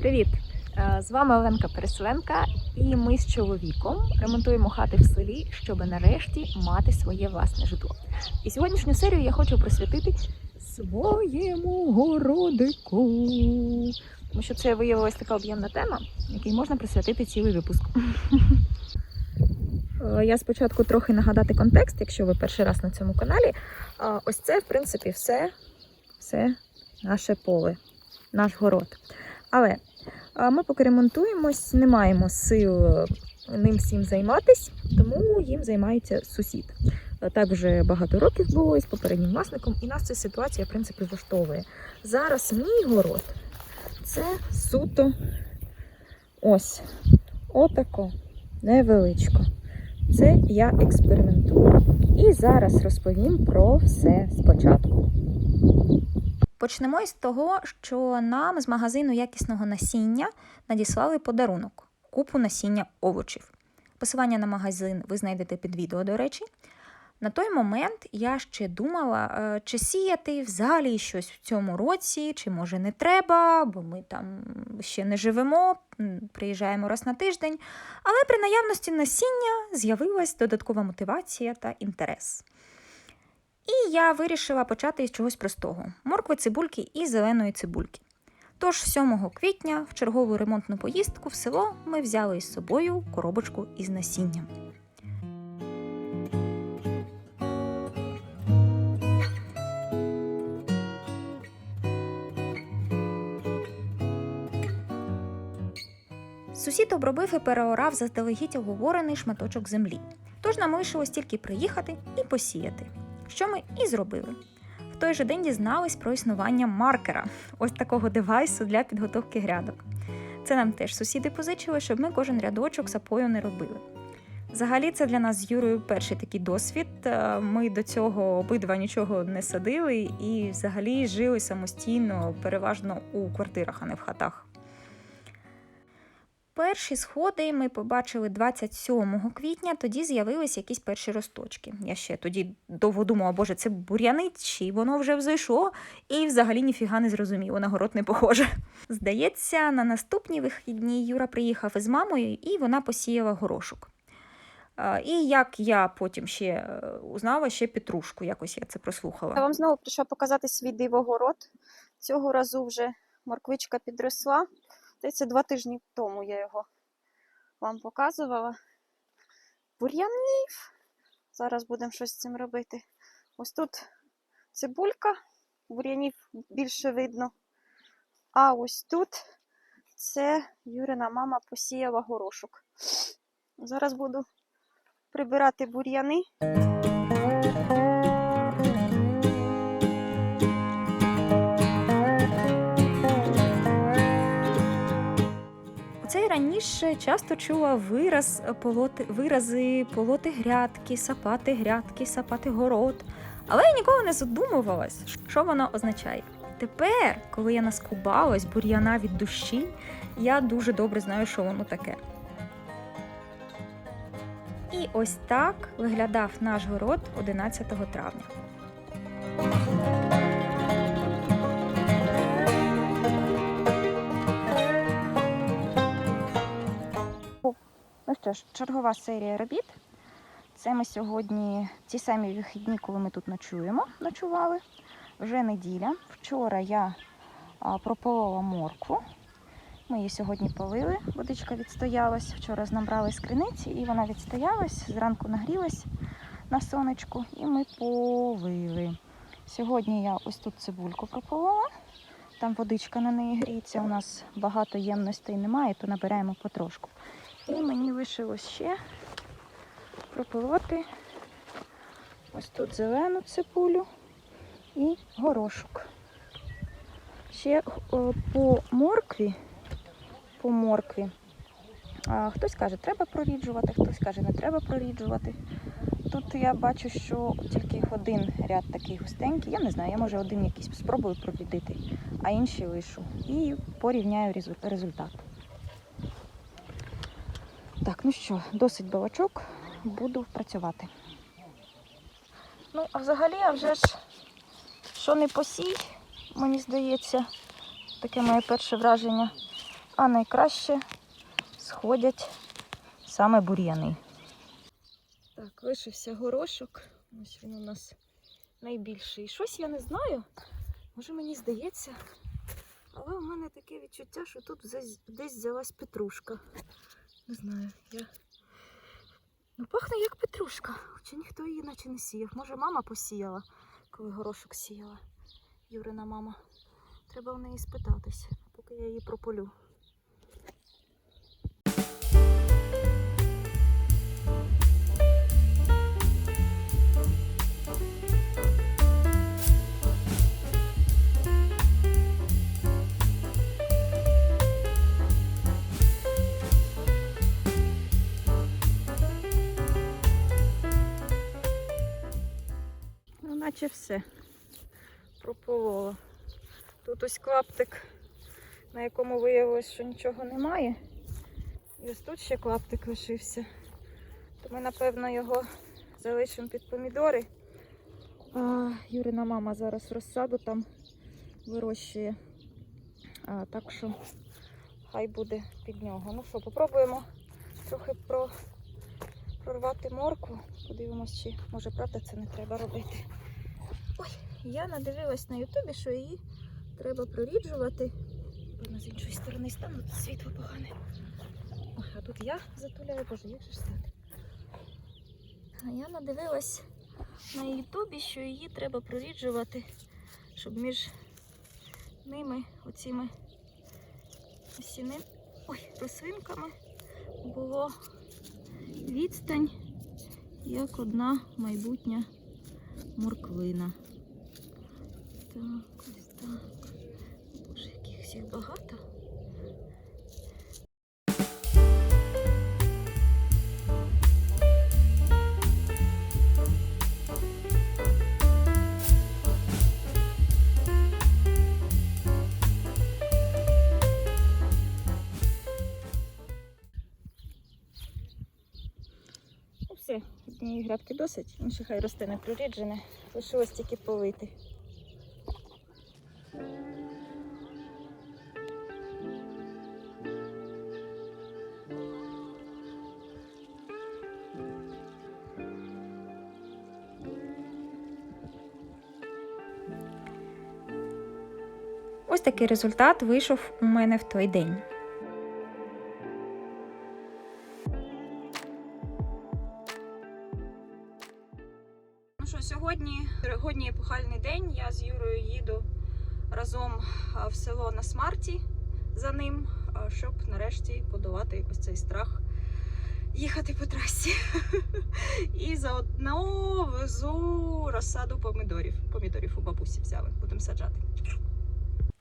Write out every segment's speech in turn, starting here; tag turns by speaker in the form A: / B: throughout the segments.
A: Привіт! Е, З вами Оленка Переселенка, і ми з чоловіком ремонтуємо хати в селі, щоб нарешті мати своє власне житло. І сьогоднішню серію я хочу присвятити своєму городику. Тому що це виявилася така об'ємна тема, якій можна присвятити цілий випуск. Е, Я спочатку трохи нагадати контекст, якщо ви перший раз на цьому каналі. Ось це, в принципі, все, все наше поле, наш город. Але Ми поки ремонтуємось, не маємо сил е, ним всім займатись, тому їм займається сусід. Е, Так вже багато років було із попереднім власником, і нас ця ситуація, в принципі, влаштовує. Зараз мій город це суто ось отако невеличко. Це я експериментую. І зараз розповім про все спочатку.
B: Почнемо із того, що нам з магазину якісного насіння надіслали подарунок купу насіння овочів. Посилання на магазин ви знайдете під відео, до речі. На той момент я ще думала, е, чи сіяти взагалі щось в цьому році, чи може не треба, бо ми там ще не живемо, приїжджаємо раз на тиждень. Але при наявності насіння з'явилась додаткова мотивація та інтерес. І я вирішила почати із чогось простого: моркви, цибульки і зеленої цибульки. Тож 7 квітня в чергову ремонтну поїздку в село ми взяли із собою коробочку із насінням. Сусід обробив і переорав заздалегідь оговорений шматочок землі. Тож нам лишилось тільки приїхати і посіяти що ми і зробили. В той же день дізнались про існування маркера, ось такого девайсу для підготовки грядок. Це нам теж сусіди позичили, щоб ми кожен рядочок сапою не робили. Взагалі, це для нас з Юрою перший такий досвід. Е, Ми до цього обидва нічого не садили і взагалі жили самостійно, переважно у квартирах, а не в хатах. Перші сходи ми побачили 27 квітня, тоді з'явились якісь перші росточки. Я ще тоді довго думала, боже, це бур'яни, чи воно вже взойшло, і взагалі ніфіга не зрозуміло, на город не похоже. Здається, на наступні вихідні Юра приїхав із мамою, і вона посіяла горошок. І як я потім ще е, узнала, ще петрушку, якось я це прослухала.
C: Я вам знову прийшла показати свій дивогород. Цього разу вже морквичка підросла. Здається, два тижні тому я його вам показувала. Бур'янів. Зараз будемо щось з цим робити. Ось тут цибулька, бур'янів більше видно. А ось тут це Юрина мама посіяла горошок. Зараз буду прибирати бур'яни.
B: Раніше часто чула вираз полоти, вирази полоти грядки, сапати грядки, сапати город. Але я ніколи не задумувалась, що воно означає. Тепер, коли я наскубалась бур'яна від душі, я дуже добре знаю, що воно таке. І ось так виглядав наш город 11 травня. Що ж, чергова серія робіт. Це ми сьогодні, ті самі вихідні, коли ми тут ночуємо, ночували. Вже неділя. Вчора я прополола моркву. Ми її сьогодні полили, водичка відстоялась. Вчора набрали з криниці і вона відстоялась, зранку нагрілась на сонечку і ми полили. Сьогодні я ось тут цибульку прополола. Там водичка на неї гріється. У нас багато ємностей немає, то набираємо потрошку. І мені лишилось ще пропилити ось тут зелену цибулю і горошок. Ще е, по моркві, по моркві. Хтось каже, треба проріджувати, хтось каже, не треба проріджувати. Тут я бачу, що тільки один ряд такий густенький. Я не знаю, я може один якийсь спробую прорідити, а інші лишу. І порівняю результат. Так, ну що, досить балачок, буду працювати. Ну, а взагалі, а вже ж, що не посій, мені здається, таке моє перше враження. А найкраще сходять саме бур'яни. Так, лишився горошок. Ось він у нас найбільший. Щось я не знаю. Може мені здається. Але у мене таке відчуття, що тут десь, взялась петрушка. Не знаю, я. Ну, пахне як петрушка. Чи ніхто її наче не сіяв. Може, мама посіяла, коли горошок сіяла. Юрина мама. Треба в неї спитатись, поки я її прополю. Наче все. Прополола. Тут ось клаптик, на якому виявилось, що нічого немає. І ось тут ще клаптик лишився. То ми, напевно, його залишимо під помідори. А, Юрина мама зараз розсаду там вирощує. А, так що хай буде під нього. Ну що, попробуємо трохи про... прорвати моркву. Подивимось, чи може правда це не треба робити. Я надивилась на Ютубі, що її треба проріджувати. Вона з іншої сторони стану, тут світло погане. Ой, а тут я затуляю, боже, як же стати? А я надивилась на Ютубі, що її треба проріджувати, щоб між ними, оціми осіни... Ой, рослинками було відстань, як одна майбутня морквина. Так, ось так. Боже, яких всіх багато. Все, однієї грядки досить, інше хай росте не проріджене. Лишилось тільки полити.
D: Ось такий результат вийшов у мене в той день.
B: Ну що, сьогодні сьогодні епохальний день. Я з Юрою їду разом в село на смарті за ним, щоб нарешті подолати ось цей страх їхати по трасі. І заодно везу розсаду помідорів. Помідорів у бабусі взяли, будемо саджати.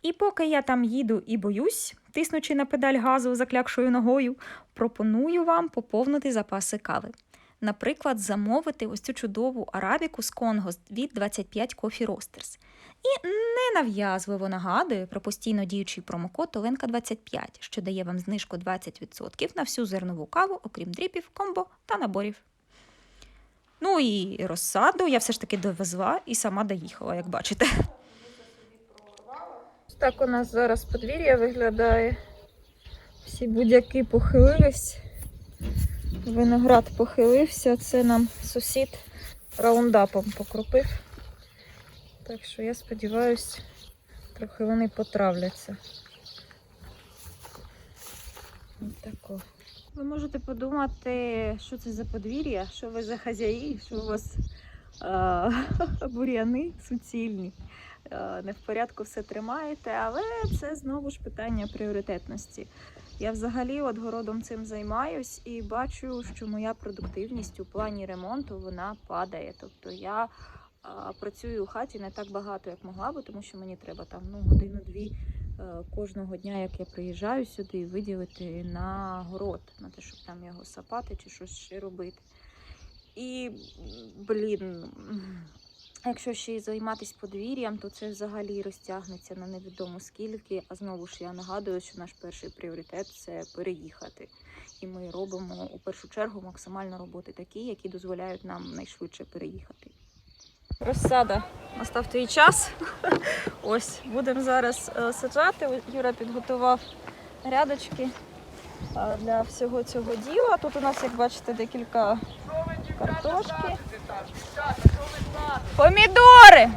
D: І поки я там їду і боюсь, тиснучи на педаль газу заклякшою ногою, пропоную вам поповнити запаси кави. Наприклад, замовити ось цю чудову арабіку з Конго від 25 Coffee Roasters. І ненав'язливо нагадую про постійно діючий промокод Оленка25, що дає вам знижку 20% на всю зернову каву, окрім дріпів, комбо та наборів. Ну і розсаду я все ж таки довезла і сама доїхала, як бачите.
B: Так у нас зараз подвір'я виглядає. Всі будь-які похилились. Виноград похилився. Це нам сусід раундапом покропив. Так що я сподіваюся, трохи вони потравляться. Тако. Ви можете подумати, що це за подвір'я, що ви за хазяї, що у вас а, бур'яни суцільні. Е, не в порядку все тримаєте, але це знову ж питання пріоритетності. Я взагалі от городом цим займаюсь і бачу, що моя продуктивність у плані ремонту вона падає. Тобто я а, працюю у хаті не так багато, як могла би, тому що мені треба там ну, годину-дві е, кожного дня, як я приїжджаю сюди, виділити на город, на те, щоб там його сапати чи щось ще робити. І, блін, Якщо ще й займатися подвір'ям, то це взагалі розтягнеться на невідомо скільки. А знову ж я нагадую, що наш перший пріоритет це переїхати. І ми робимо у першу чергу максимально роботи такі, які дозволяють нам найшвидше переїхати.
A: Розсада. Настав твій час. Ось, будемо зараз е, саджати. Юра підготував рядочки е, для всього цього діла. Тут у нас, як бачите, декілька картошки. Помідори!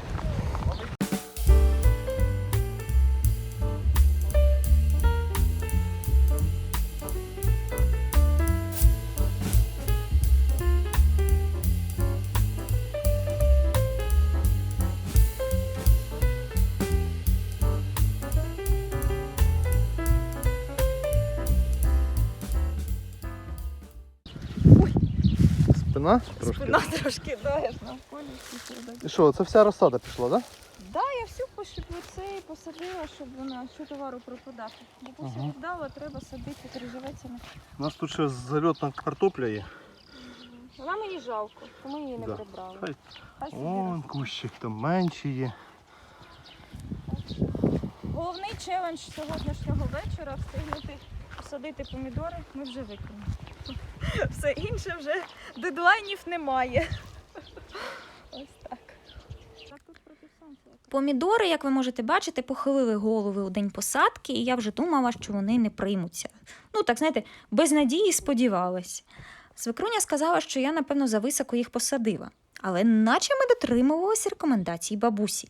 E: Спина трошки.
A: Спина трошки даєш навколо.
E: І що, це вся розсада пішла, так?
A: Да, я всю пошиплю цей посадила, щоб вона що товару пропадати. Бо поки
E: Ага.
A: треба садити, переживеться.
E: У нас тут ще зальотна картопля є.
A: Вона мені жалко, то ми її не
E: Да.
A: прибрали.
E: Хай.
A: Хай
E: Вон кущик там менші є.
A: Головний челендж сьогоднішнього вечора встигнути посадити помідори. Ми вже виконали. Все інше вже дедлайнів немає. Ось так.
B: Помідори, як ви можете бачити, похилили голови у день посадки, і я вже думала, що вони не приймуться. Ну, так знаєте, без надії сподівалась. Свекруня сказала, що я, напевно, зависоко їх посадила, але наче ми дотримувалися рекомендацій бабусі.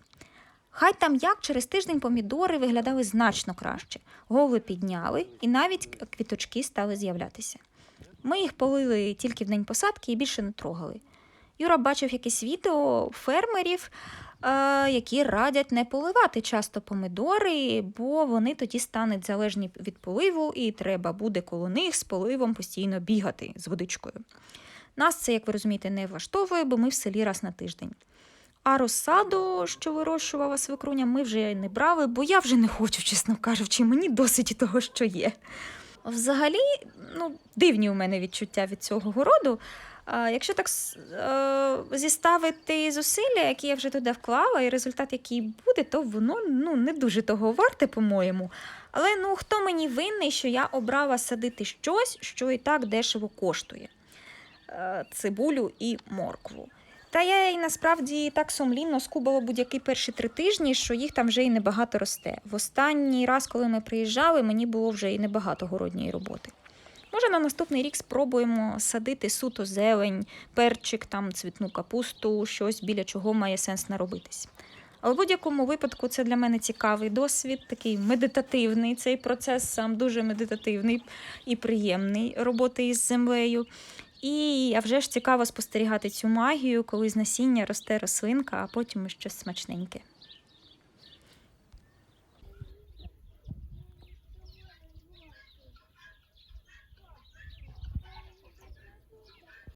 B: Хай там як через тиждень помідори виглядали значно краще. Голови підняли, і навіть квіточки стали з'являтися. Ми їх полили тільки в день посадки і більше не трогали. Юра бачив якесь відео фермерів, е, які радять не поливати часто помидори, бо вони тоді стануть залежні від поливу, і треба буде коло них з поливом постійно бігати з водичкою. Нас це, як ви розумієте, не влаштовує, бо ми в селі раз на тиждень. А розсаду, що вирощувала свекруня, ми вже не брали, бо я вже не хочу, чесно кажучи, мені досить того, що є. Взагалі, ну, дивні у мене відчуття від цього городу. Якщо так е, зіставити зусилля, які я вже туди вклала, і результат, який буде, то воно ну, не дуже того варте, по-моєму. Але ну, хто мені винний, що я обрала садити щось, що і так дешево коштує? Е, цибулю і моркву. Та я й насправді так сумлінно скубала будь-які перші три тижні, що їх там вже і небагато росте. В останній раз, коли ми приїжджали, мені було вже і небагато городньої роботи. Може, на наступний рік спробуємо садити суто зелень, перчик, там цвітну капусту, щось біля чого має сенс наробитись. Але в будь-якому випадку це для мене цікавий досвід, такий медитативний. Цей процес сам дуже медитативний і приємний роботи із землею. І а вже ж цікаво спостерігати цю магію, коли з насіння росте рослинка, а потім щось смачненьке.